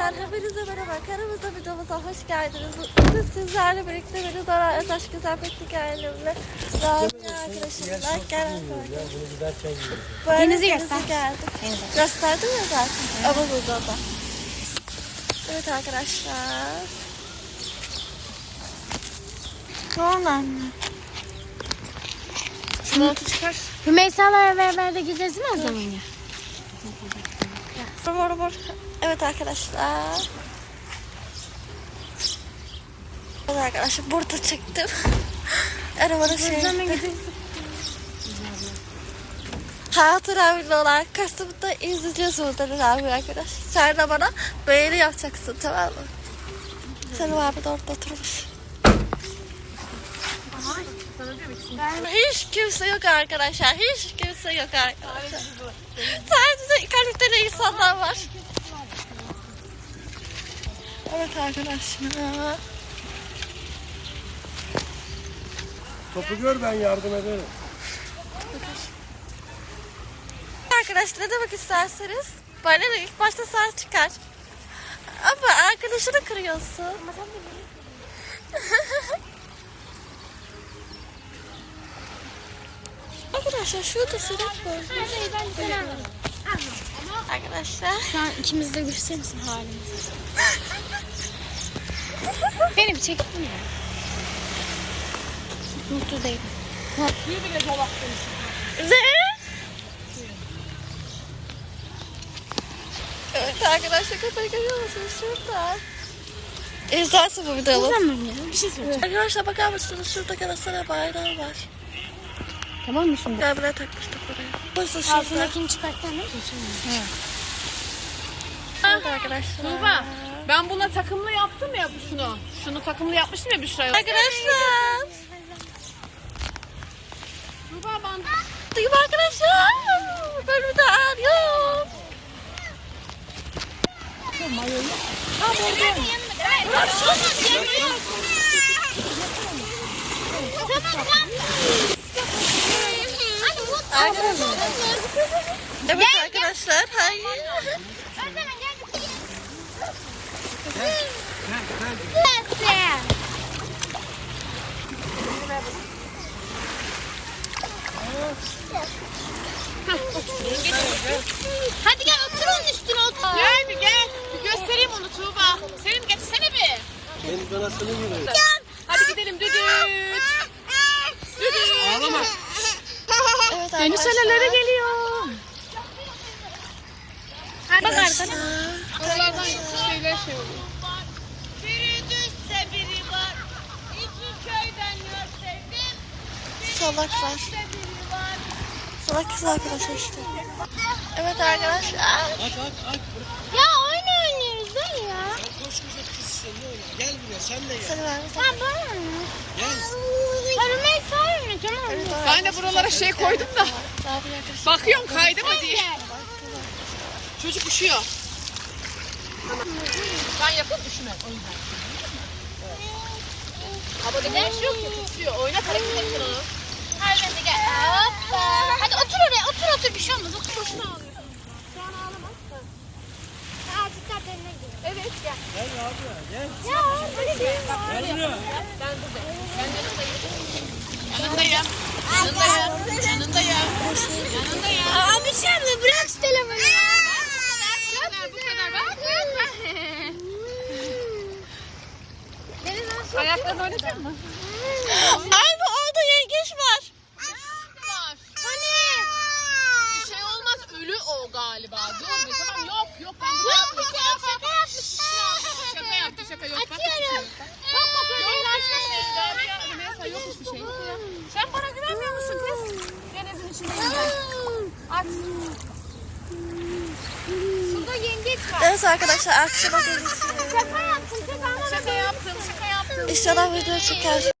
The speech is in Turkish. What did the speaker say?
arkadaşlar, hepinize merhaba. Kanalımıza videomuza hoş geldiniz. Bugün sizlerle birlikte beni Dora Özaş Güzel Peklik ailemle Rabia arkadaşımla gelen Denizi göster. geldik. Gösterdim ya zaten. Ama burada da. Evet arkadaşlar. Ne oldu anne? Şunu çıkar. Rümeysa'larla beraber de gideceğiz mi o zaman ya? Mor mor. Evet arkadaşlar. Evet arkadaşlar burada çektim. Arabada şey. Hatıra vlog olarak Kasım'da izleyeceğiz buradan abi arkadaş. Sen de bana beğeni yapacaksın tamam mı? Selim abi de orada oturmuş. Hiç kimse yok arkadaşlar. Hiç kimse yok arkadaşlar. Sadece kaliteli insanlar var. Evet arkadaşlar. Topu gör ben yardım ederim. Arkadaşlar ne demek isterseniz bana da ilk başta sen çıkar. Ama arkadaşını kırıyorsun. Arkadaşlar şurada sinek var. Arkadaşlar. Şu an ikimiz de gösterir misin halimizi? Beni bir çektin ya. Mutlu değilim. Ne? Evet arkadaşlar köpeği görüyor musunuz şurada? İzlersin bu videomu. Tamam ya bir şey söyleyeceğim. Arkadaşlar bakar mısınız şurada Galatasaray bayrağı var. Tamam mı şimdi? Buraya takmıştık oraya. Burası şurada. Altındakini çıkarttan ne Evet arkadaşlar. Tuğba, ben buna takımlı yaptım ya şunu. Şunu takımlı yapmıştım ya Büşra'ya. Arkadaşlar. Tuğba ben... Duyum arkadaşlar. Ben bir de ağrıyorum. Evet arkadaşlar. Hayır. Hadi gel otur onun üstüne otur. Gel bir gel. Bir göstereyim onu Tuğba. Selim geçsene bir. Deniz anasını yürü. Hadi gidelim düdüt. Ağlama. Evet arkadaşlar. annelere geliyor. Bak arkana. Oralardan şeyler şey oluyor. Biri düşse biri var. İki köyden görseydim. Salaklar. İşte biri var. Salak kız arkadaşlar işte. Evet arkadaşlar. Aç aç aç. Ya oyun oynuyoruz değil ya. Koskoca kız sen ne oynar? Gel buraya sen de gel. Seni ver. Ha bana mı? Gel. Oynayacağım ama. Ben de buralara şey koydum da. Bakıyorum kaydı mı diye. Çocuk üşüyor. Ben yakın üşümem o yüzden. Havada güneş yok ya tutuyor. Oynat hareket etsin onu. Hadi gel. Hoppa. Hadi otur oraya otur otur bir şey olmaz. Otur boşuna ağlıyorsun. Şu an ağlama. Ha, azıcık daha derine gir. Evet gel. Gel abi gel. Ya öyle değil mi? Gel buraya. Ben buradayım. Ben. Yanındayım. Yanındayım. Yanındayım. Yanındayım. Abi sen mi? Bırak şu telefonu ya. Bu kadar bu kadar. Bak. Deniz nasıl? Ayaklarını oynatır mı? Ay bu orada yengeç var. Var. Hani? Bir şey olmaz. Ölü o galiba. Dur bir tamam. Yok yok. Ben bunu Yok bir şey yok şaka yapmış. Şaka yaptı şaka yok. Atıyorum. Bak bak öyle açmış. Rabia, Rümeysa yok hiçbir şey. Sen bana güvenmiyor musun kız? Denizin içindeyim ben. Aç. Burada yengeç var. Evet arkadaşlar akşama görüşürüz. Şaka yaptım şaka ama. Şaka yaptım şaka yaptım. İnşallah video çıkar.